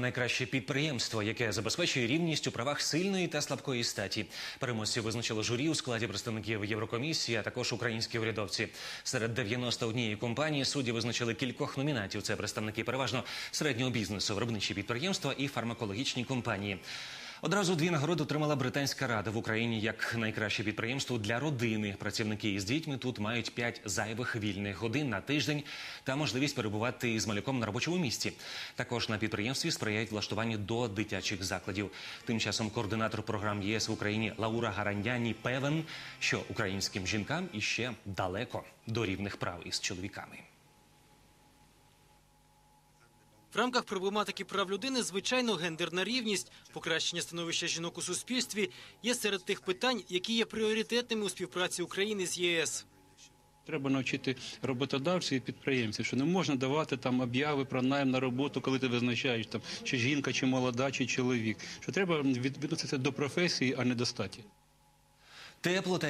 Найкраще підприємство, яке забезпечує рівність у правах сильної та слабкої статі. Переможців визначило журі у складі представників Єврокомісії, а також українські урядовці. Серед 91 компанії судді визначили кількох номінатів. Це представники переважно середнього бізнесу, виробничі підприємства і фармакологічні компанії. Одразу дві нагороди отримала британська рада в Україні як найкраще підприємство для родини. Працівники із дітьми тут мають 5 зайвих вільних годин на тиждень та можливість перебувати з малюком на робочому місці. Також на підприємстві сприяють влаштуванню до дитячих закладів. Тим часом координатор програм ЄС в Україні Лаура Гарандяні певен, що українським жінкам іще далеко до рівних прав із чоловіками. В рамках проблематики прав людини, звичайно, гендерна рівність, покращення становища жінок у суспільстві є серед тих питань, які є пріоритетними у співпраці України з ЄС. Треба навчити роботодавців і підприємців, що не можна давати там обяви про найм на роботу, коли ти визначаєш там чи жінка, чи молода, чи чоловік. Що треба відноситися до професії, а не до статі. Тепло та